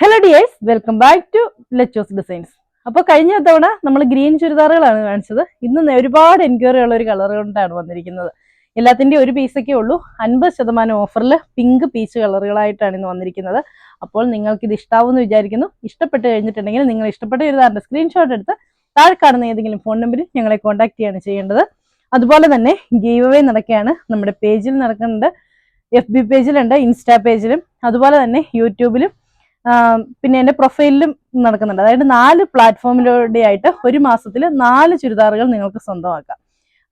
Hello dears welcome back to ലെച്ചോസ് designs അപ്പോൾ കഴിഞ്ഞ തവണ നമ്മൾ ഗ്രീൻ ചുരിദാറുകളാണ് കാണിച്ചത്. ഇന്ന് ഒരുപാട് എൻക്വയറി ഉള്ള ഒരു കളർ കൊണ്ടാണ് വന്നിരിക്കുന്നത്. എല്ലാത്തിന്റെയും ഒരു പീസൊക്കെ ഉള്ളൂ. അൻപത് ശതമാനം ഓഫറിൽ പിങ്ക് പീച്ച് കളറുകളായിട്ടാണ് ഇന്ന് വന്നിരിക്കുന്നത്. അപ്പോൾ നിങ്ങൾക്ക് ഇത് ഇഷ്ടാവുമെന്ന് വിചാരിക്കുന്നു. ഇഷ്ടപ്പെട്ട് കഴിഞ്ഞിട്ടുണ്ടെങ്കിൽ നിങ്ങൾ ഇഷ്ടപ്പെട്ട ചുരിദാറിന്റെ സ്ക്രീൻഷോട്ട് എടുത്ത് താഴെ കാണുന്ന ഏതെങ്കിലും ഫോൺ നമ്പറിൽ ഞങ്ങളെ കോൺടാക്ട് ചെയ്യാണ് ചെയ്യേണ്ടത്. അതുപോലെ തന്നെ ഗീവ് അവേ നടക്കുകയാണ്. നമ്മുടെ പേജിൽ നടക്കുന്നുണ്ട്. എഫ് ബി പേജിലുണ്ട് ഇൻസ്റ്റാ പേജിലും അതുപോലെ തന്നെ യൂട്യൂബിലും പിന്നെ എന്റെ പ്രൊഫൈലിലും നടക്കുന്നുണ്ട്. അതായത് നാല് പ്ലാറ്റ്ഫോമിലൂടെ ആയിട്ട് ഒരു മാസത്തിൽ നാല് ചുരിദാറുകൾ നിങ്ങൾക്ക് സ്വന്തമാക്കാം.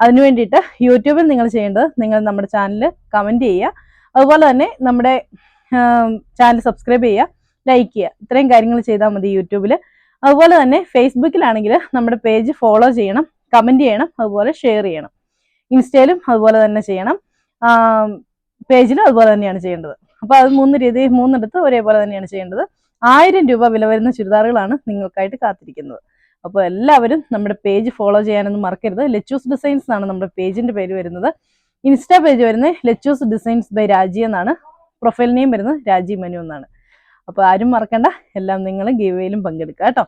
അതിനു വേണ്ടിയിട്ട് യൂട്യൂബിൽ നിങ്ങൾ ചെയ്യേണ്ടത് നിങ്ങൾ നമ്മുടെ ചാനൽ കമന്റ് ചെയ്യുക. അതുപോലെ തന്നെ നമ്മുടെ ചാനൽ സബ്സ്ക്രൈബ് ചെയ്യുക ലൈക്ക് ചെയ്യുക. ഇത്രയും കാര്യങ്ങൾ ചെയ്താൽ മതി യൂട്യൂബിൽ അതുപോലെ തന്നെ ഫേസ്ബുക്കിലാണെങ്കിൽ നമ്മുടെ പേജ് ഫോളോ ചെയ്യണം കമന്റ് ചെയ്യണം അതുപോലെ ഷെയർ ചെയ്യണം. ഇൻസ്റ്റയിലും അതുപോലെ തന്നെ ചെയ്യണം. പേജിലും അതുപോലെ തന്നെയാണ് ചെയ്യേണ്ടത്. അപ്പോൾ അത് മൂന്ന് രീതി മൂന്നിടത്ത് ഒരേപോലെ തന്നെയാണ് ചെയ്യേണ്ടത്. ആയിരം രൂപ വില വരുന്ന ചുരിദാറുകളാണ് നിങ്ങൾക്കായിട്ട് കാത്തിരിക്കുന്നത്. അപ്പോൾ എല്ലാവരും നമ്മുടെ പേജ് ഫോളോ ചെയ്യാനൊന്നും മറക്കരുത്. ലെച്ചൂസ് ഡിസൈൻസ് എന്നാണ് നമ്മുടെ പേജിന്റെ പേര് വരുന്നത്. ഇൻസ്റ്റാ പേജ് വരുന്നത് ലെച്ചൂസ് ഡിസൈൻസ് ബൈ രാജി എന്നാണ്. പ്രൊഫൈൽ നെയിം വരുന്നത് രാജി മനു എന്നാണ്. അപ്പോൾ ആരും മറക്കണ്ട. എല്ലാം നിങ്ങൾ ഗീവയിലും പങ്കെടുക്കുക കേട്ടോ.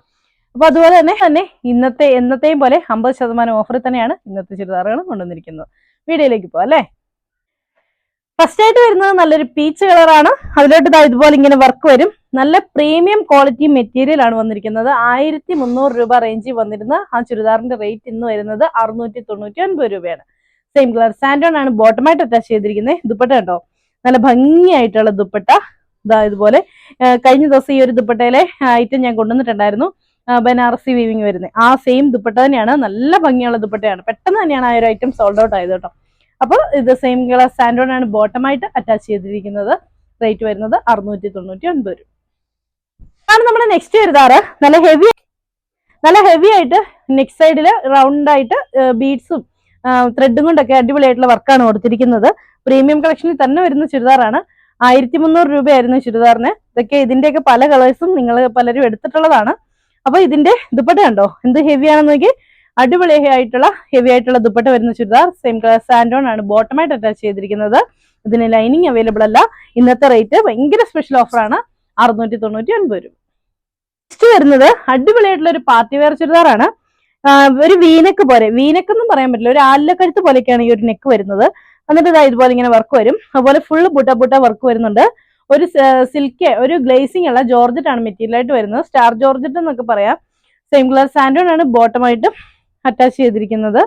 അപ്പോൾ അതുപോലെ തന്നെ തന്നെ ഇന്നത്തെ എന്നത്തെയും പോലെ അമ്പത് ശതമാനം ഓഫറിൽ തന്നെയാണ് ഇന്നത്തെ ചുരിദാറുകൾ കൊണ്ടുവന്നിരിക്കുന്നത്. വീഡിയോയിലേക്ക് പോകാം അല്ലേ? ഫസ്റ്റ് ആയിട്ട് വരുന്നത് നല്ലൊരു പീച്ച് കളറാണ് അതിലോട്ട് ഇതാ ഇതുപോലെ ഇങ്ങനെ വർക്ക് വരും. നല്ല പ്രീമിയം ക്വാളിറ്റി മെറ്റീരിയൽ ആണ് വന്നിരിക്കുന്നത്. ആയിരത്തി മുന്നൂറ് രൂപ റേഞ്ചിൽ വന്നിരുന്ന ആ ചുരിദാറിന്റെ റേറ്റ് ഇന്ന് വരുന്നത് അറുന്നൂറ്റി തൊണ്ണൂറ്റി ഒൻപത് രൂപയാണ്. സെയിം കളർ സാൻഡോൺ ആണ് ബോട്ടമായിട്ട് അറ്റാച്ച് ചെയ്തിരിക്കുന്നത്. ദുപ്പട്ട കണ്ടോ? നല്ല ഭംഗിയായിട്ടുള്ള ദുപ്പട്ട. ഇതാ ഇതുപോലെ കഴിഞ്ഞ ദിവസം ഈ ഒരു ദുപ്പട്ടയിലെ ഐറ്റം ഞാൻ കൊണ്ടുവന്നിട്ടുണ്ടായിരുന്നു. ബനാറസി വീവിങ് വരുന്നത്. ആ സെയിം ദുപ്പട്ട തന്നെയാണ്. നല്ല ഭംഗിയുള്ള ദുപ്പട്ടയാണ്. പെട്ടെന്ന് തന്നെയാണ് ആ ഒരു ഐറ്റം സോൾഡ് ഔട്ട് ആയത് കേട്ടോ. അപ്പോൾ ഇത് സെയിം കളർ സാൻഡോൺ ആണ് ബോട്ടമായിട്ട് അറ്റാച്ച് ചെയ്തിരിക്കുന്നത്. റേറ്റ് വരുന്നത് അറുന്നൂറ്റി തൊണ്ണൂറ്റി ഒൻപത് രൂപ. ആണ് നമ്മുടെ നെക്സ്റ്റ് ചുരിദാറ് നല്ല ഹെവി നല്ല ഹെവി ആയിട്ട് നെക്സ്റ്റ് സൈഡിൽ റൗണ്ട് ആയിട്ട് ബീഡ്സും ത്രെഡും കൊണ്ടൊക്കെ അടിപൊളിയായിട്ടുള്ള വർക്കാണ് കൊടുത്തിരിക്കുന്നത്. പ്രീമിയം കളക്ഷനിൽ തന്നെ വരുന്ന ചുരിദാറാണ്. ആയിരത്തി മുന്നൂറ് രൂപയായിരുന്നു ചുരിദാറിന്. ഇതൊക്കെ ഇതിന്റെയൊക്കെ പല കളേഴ്സും നിങ്ങൾ പലരും എടുത്തിട്ടുള്ളതാണ്. അപ്പൊ ഇതിന്റെ ദുപ്പട്ട കണ്ടോ? എന്ത് ഹെവിയാണെന്ന് നോക്കി അടിപൊളി ആയിട്ടുള്ള ഹെവി ആയിട്ടുള്ള ദുപ്പട്ട വരുന്ന ചുരിദാർ സെയിം കളർ സാൻഡോൺ ആണ് ബോട്ടമായിട്ട് അറ്റാച്ച് ചെയ്തിരിക്കുന്നത്. ഇതിന് ലൈനിങ് അവൈലബിൾ അല്ല. ഇന്നത്തെ റേറ്റ് ഭയങ്കര സ്പെഷ്യൽ ഓഫറാണ് അറുന്നൂറ്റി തൊണ്ണൂറ്റി ഒൻപത് രൂപ. നെക്സ്റ്റ് വരുന്നത് അടിപൊളിയായിട്ടുള്ള ഒരു പാർട്ടി വെയർ ചുരിദാറാണ് ഒരു വീനക്ക് പോലെ. വീനക്ക് എന്നും പറയാൻ പറ്റില്ല. ഒരു ആലക്കഴുത്ത് പോലെയൊക്കെയാണ് ഈ ഒരു നെക്ക് വരുന്നത്. എന്നിട്ട് ഇതാ ഇതുപോലെ ഇങ്ങനെ വർക്ക് വരും. അതുപോലെ ഫുൾ ബുട്ട ബുട്ട വർക്ക് വരുന്നുണ്ട്. ഒരു സിൽക്ക് ഒരു ഗ്ലേസിംഗ് ഉള്ള ജോർജറ്റ് ആണ് മെറ്റീരിയൽ ആയിട്ട് വരുന്നത്. സ്റ്റാർ ജോർജറ്റ് എന്നൊക്കെ പറയാം. സെയിം കളർ സാൻഡോൺ ആണ്. ബോട്ടമായിട്ട് അറ്റാച്ച് ചെയ്തിരിക്കുന്നത്.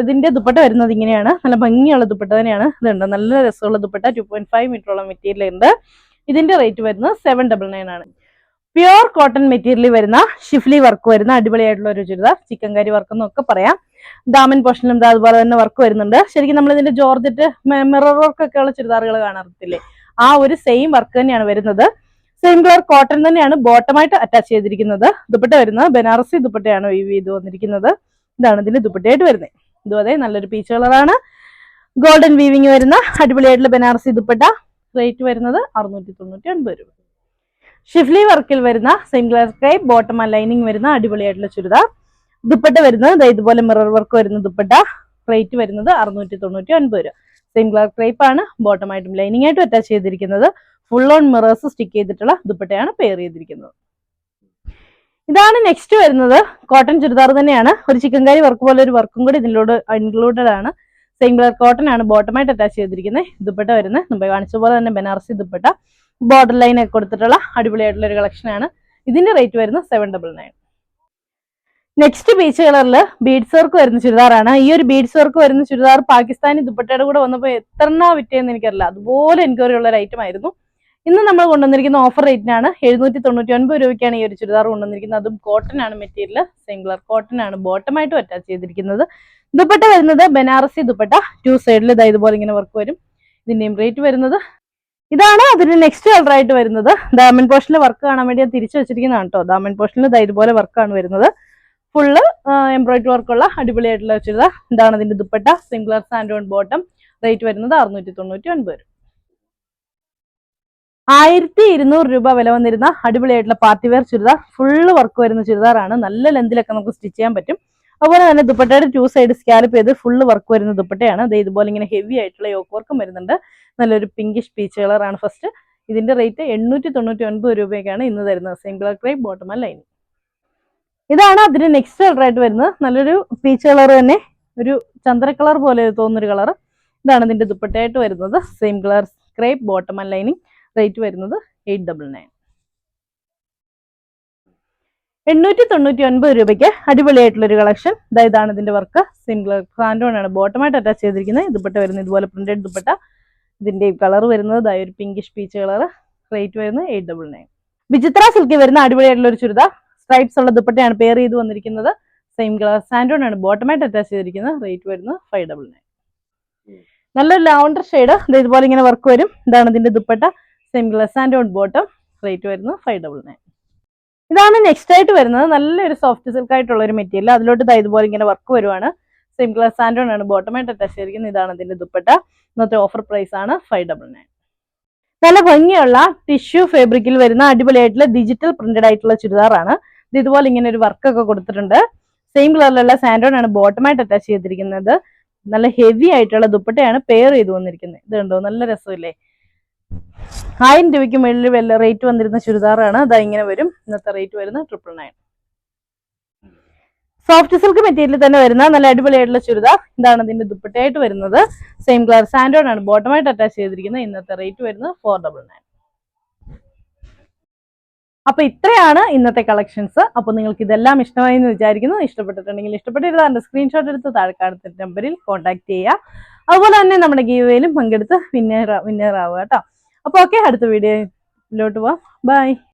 ഇതിന്റെ ദുപ്പട്ട വരുന്നത് ഇങ്ങനെയാണ്. നല്ല ഭംഗിയുള്ള ദുപ്പട്ട തന്നെയാണ്. ഇതുണ്ട്. നല്ല രസമുള്ള ദുപ്പട്ട. ടു പോയിന്റ് ഫൈവ് മീറ്ററോളം മെറ്റീരിയൽ ഉണ്ട്. ഇതിന്റെ റേറ്റ് വരുന്നത് സെവൻ ഡബിൾ നയൻ ആണ്. പ്യുവർ കോട്ടൺ മെറ്റീരിയൽ വരുന്ന ഷിഫ്ലി വർക്ക് വരുന്ന അടിപൊളിയായിട്ടുള്ള ഒരു ചുരിദാർ. ചിക്കൻ കറി വർക്ക് എന്നൊക്കെ പറയാം. ദാമൻ പോർഷനിലും ദാ അതുപോലെ തന്നെ വർക്ക് വരുന്നുണ്ട്. ശരിക്കും നമ്മൾ ഇതിന്റെ ജോർജറ്റ് മിറർ വർക്ക് ഒക്കെ ഉള്ള ചുരിദാറുകൾ കാണാറില്ലേ? ആ ഒരു സെയിം വർക്ക് തന്നെയാണ് വരുന്നത്. സെയിം കളർ കോട്ടൺ തന്നെയാണ് ബോട്ടമായിട്ട് അറ്റാച്ച് ചെയ്തിരിക്കുന്നത്. ദുപ്പട്ട വരുന്നത് ബനാറസി ദുപ്പട്ടയാണ് വീവ് ചെയ്ത് വന്നിരിക്കുന്നത്. ഇതാണ് ഇതിന്റെ ദുപ്പട്ടയായിട്ട് വരുന്നത്. ഇതും അതെ നല്ലൊരു പീച്ച് കളറാണ് ഗോൾഡൻ വീവിങ് വരുന്ന അടിപൊളിയായിട്ടുള്ള ബനാറസി ദുപ്പട്ട. റേറ്റ് വരുന്നത് അറുന്നൂറ്റി തൊണ്ണൂറ്റി ഒൻപത് രൂപ ഷിഫ്ലി വർക്കിൽ വരുന്ന same colour crepe bottom lining വരുന്ന അടിപൊളിയായിട്ടുള്ള ചുരിദാർ. ദുപ്പട്ട വരുന്നത് ഇതുപോലെ മിറർ വർക്ക് വരുന്ന ദുപ്പട്ട. റേറ്റ് വരുന്നത് അറുന്നൂറ്റി തൊണ്ണൂറ്റി ഒൻപത് രൂപ. സെയിം കളർ ക്രൈപ്പ് ആണ് ബോട്ടമായിട്ടും ലൈനിങ് ആയിട്ടും അറ്റാച്ച് ചെയ്തിരിക്കുന്നത്. ഫുൾ ഓൺ മിറേഴ്സ് സ്റ്റിക്ക് ചെയ്തിട്ടുള്ള ദുപ്പട്ടയാണ് പെയർ ചെയ്തിരിക്കുന്നത്. ഇതാണ് നെക്സ്റ്റ് വരുന്നത്. കോട്ടൺ ചുരിദാർ തന്നെയാണ്. ഒരു ചിക്കൻ കറി വർക്ക് പോലെ ഒരു വർക്കും കൂടി ഇതിലൂടെ ഇൻക്ലൂഡഡ് ആണ്. സെയിം കളർ കോട്ടൺ ആണ് ബോട്ടമായിട്ട് അറ്റാച്ച് ചെയ്തിരിക്കുന്നത് ദുപ്പട്ട വരുന്നത്. മുമ്പ് കാണിച്ച പോലെ തന്നെ ബനാറസി ദുപ്പട്ട. ബോർഡർ ലൈൻ ഒക്കെ കൊടുത്തിട്ടുള്ള അടിപൊളിയായിട്ടുള്ള ഒരു കളക്ഷൻ ആണ്. ഇതിന്റെ റേറ്റ് വരുന്നത് seven double nine next peach കളറിൽ ബീഡ്സ് വർക്ക് വരുന്ന ചുരിദാറാണ്. ഈ ഒരു ബീഡ്സ് വർക്ക് വരുന്ന ചുരിദാർ പാകിസ്ഥാനി ദുപ്പട്ടയുടെ കൂടെ വന്നപ്പോൾ എത്ര എണ്ണ വിറ്റേന്ന് എനിക്കറിയില്ല. അതുപോലെ എൻക്വയറി ഉള്ള ഒരു ഐറ്റം ആയിരുന്നു. ഇന്ന് നമ്മൾ കൊണ്ടുവന്നിരിക്കുന്ന ഓഫർ റേറ്റിനാണ് എഴുന്നൂറ്റി തൊണ്ണൂറ്റി ഒൻപത് രൂപയ്ക്കാണ് ഈ ഒരു ചുരിദാർ കൊണ്ടുവന്നിരിക്കുന്നത്. അതും കോട്ടൺ ആണ് മെറ്റീരിയൽ സിംഗ്ലർ കോട്ടൺ ആണ് ബോട്ടമായിട്ടും അറ്റാച്ച് ചെയ്തിരിക്കുന്നത്. ദുപ്പട്ട വരുന്നത് ബനാറസി ദുപ്പട്ട. ടു സൈഡിൽ ഇതാ ഇതുപോലെ ഇങ്ങനെ വർക്ക് വരും. ഇതിന്റെയും റേറ്റ് വരുന്നത്. ഇതാണ് അതിന് നെക്സ്റ്റ് കളർ ആയിട്ട് വരുന്നത്. ദാമൻ പോർഷനിൽ വർക്ക് കാണാൻ വേണ്ടി തിരിച്ചു വെച്ചിരിക്കുന്നതാണ് കേട്ടോ ദാമൻ പോർഷനിൽ ഇതാ ഇതുപോലെ വർക്കാണ് വരുന്നത്. ഫുള്ള് എംബ്രോയിഡറി വർക്കുള്ള അടിപൊളിയായിട്ടുള്ള ചുരിദാർ. ഇതാണ് ഇതിന്റെ ദുപ്പട്ട. സിംഗിളർ സാൻഡോൺ ബോട്ടം റേറ്റ് വരുന്നത് അറുന്നൂറ്റി തൊണ്ണൂറ്റി ഒൻപത് രൂപ. ആയിരത്തി ഇരുന്നൂറ് രൂപ വില വന്നിരുന്ന അടിപൊളിയായിട്ടുള്ള party wear churidar full work വരുന്ന ചുരിദാറാണ്. നല്ല ലെന്തിലൊക്കെ നമുക്ക് സ്റ്റിച്ച് ചെയ്യാൻ പറ്റും. അതുപോലെ തന്നെ ദുപ്പട്ടയുടെ ടു സൈഡ് സ്കാലപ്പ് ചെയ്ത് ഫുള്ള് വർക്ക് വരുന്ന ദുപ്പട്ടയാണ്. ദേ ഇതുപോലെ ഇങ്ങനെ ഹെവി ആയിട്ടുള്ള യോക്ക് വർക്കും വരുന്നുണ്ട്. നല്ലൊരു പിങ്കിഷ് പീച്ച് കളറാണ് ഫസ്റ്റ് ഇതിന്റെ റേറ്റ് എണ്ണൂറ്റി തൊണ്ണൂറ്റി ഒൻപത് രൂപയ്ക്കാണ് ഇന്ന് തരുന്നത് സിംഗിൾ ക്രൈ ബോട്ടം ലൈനിങ് ഇതാണ് അതിന്റെ നെക്സ്റ്റ് കളറായിട്ട് വരുന്നത്. നല്ലൊരു പീച്ച് കളർ തന്നെ. ഒരു ചന്ദ്ര കളർ പോലെ തോന്നുന്നൊരു കളർ ഇതാണ് ഇതിന്റെ ദുപ്പട്ടയായിട്ട് വരുന്നത്. Same colour crepe bottom lining rate വരുന്നത് എയ്റ്റ് ഡബിൾ നയൻ എണ്ണൂറ്റി തൊണ്ണൂറ്റി ഒൻപത് രൂപയ്ക്ക് അടിപൊളിയായിട്ടുള്ള ഒരു കളക്ഷൻ ഇതാ ഇതാണ് ഇതിന്റെ വർക്ക് സിംഗിൾ ഹാൻഡോൺ ആണ്. ബോട്ടമായിട്ട് അറ്റാച്ച് ചെയ്തിരിക്കുന്നത്. ദുപ്പട്ട വരുന്നത് ഇതുപോലെ പ്രിന്റഡ് ദുപ്പട്ട ഇതിന്റെ കളർ വരുന്നത്. ഒരു പിങ്കിഷ് പീച്ച് കളർ റേറ്റ് വരുന്നത് eight double nine Vichitra silk വരുന്ന അടിപൊളിയായിട്ടുള്ള ഒരു ചുരിദാർ സ്ട്രൈപ്സ് ഉള്ള ദുപ്പട്ടയാണ് പെയർ ചെയ്ത് വന്നിരിക്കുന്നത്. സെയിം കളർ സാൻഡോൺ ആണ്. ബോട്ടമായിട്ട് അറ്റാച്ച് ചെയ്തിരിക്കുന്നത് റേറ്റ് വരുന്നത് ഫൈവ് ഡബിൾ നയൻ നല്ലൊരു ലൗണ്ടർ ഷെയ്ഡ് ഇതുപോലെ ഇങ്ങനെ വർക്ക് വരും. ഇതാണ് ഇതിന്റെ dupatta. Same and on bottom rate വരുന്നത് ഫൈവ് ഡബിൾ നയൻ ഇതാണ് നെക്സ്റ്റ് ആയിട്ട് വരുന്നത്. നല്ലൊരു സോഫ്റ്റ് സിൽക്ക് ആയിട്ടുള്ള ഒരു മെറ്റീരിയൽ അതിലോട്ട് ഇതാ ഇതുപോലെ ഇങ്ങനെ വർക്ക് വരുവാണ്. സെയിം ആൻഡ് സാൻഡോൺ ആണ്. ബോട്ടമായിട്ട് അറ്റാച്ച് ചെയ്തിരിക്കുന്നത് ഇതാണ് ഇതിന്റെ ദുപ്പട്ട. ഇന്നത്തെ ഓഫർ പ്രൈസ് ആണ് ഫൈവ് ഡബിൾ നയൻ നല്ല ഭംഗിയുള്ള ടിഷ്യൂ ഫാബ്രിക്കിൽ വരുന്ന അടിപൊളിയായിട്ടുള്ള ഡിജിറ്റൽ പ്രിന്റഡ് ആയിട്ടുള്ള ചുരിദാറാണ്. ഇത് ഇതുപോലെ ഇങ്ങനെ ഒരു വർക്ക് ഒക്കെ കൊടുത്തിട്ടുണ്ട്. സെയിം കളറിലുള്ള സാൻഡോൺ ആണ് ബോട്ടമായിട്ട് അറ്റാച്ച് ചെയ്തിരിക്കുന്നത്. നല്ല ഹെവി ആയിട്ടുള്ള ദുപ്പട്ടയാണ് പെയർ ചെയ്ത് വന്നിരിക്കുന്നത്. ഇത് കണ്ടോ? നല്ല രസമില്ലേ? ആയിരം രൂപയ്ക്ക് മുകളിൽ വില റേറ്റ് വന്നിരുന്ന ചുരിദാറാണ്. അതാ ഇങ്ങനെ വരും. ഇന്നത്തെ റേറ്റ് വരുന്ന triple nine soft silk material തന്നെ വരുന്ന നല്ല അടിപൊളിയായിട്ടുള്ള ചുരിദാർ. ഇതാണ് ഇതിന്റെ ദുപ്പട്ടയായിട്ട് വരുന്നത്. സെയിം കളർ സാൻഡോൺ ആണ്. ബോട്ടമായിട്ട് അറ്റാച്ച് ചെയ്തിരിക്കുന്നത് ഇന്നത്തെ റേറ്റ് വരുന്നത് ഫോർ ഡബിൾ നയൻ അപ്പൊ ഇത്രയാണ് ഇന്നത്തെ കളക്ഷൻസ് അപ്പൊ നിങ്ങൾക്ക് ഇതെല്ലാം ഇഷ്ടമായി എന്ന് വിചാരിക്കുന്നു. ഇഷ്ടപ്പെട്ടിട്ടുണ്ടെങ്കിൽ ഇഷ്ടപ്പെട്ടിരുന്ന അതിന്റെ സ്ക്രീൻഷോട്ട് എടുത്ത് താഴെ കാണുന്ന നമ്പറിൽ കോൺടാക്ട് ചെയ്യുക. അതുപോലെ തന്നെ നമ്മുടെ ഗീവയിലും പങ്കെടുത്ത് വിന്നർ വിന്നർ കേട്ടോ. അപ്പൊ ഓക്കെ അടുത്ത വീഡിയോയിലോട്ട് പോവാം. ബൈ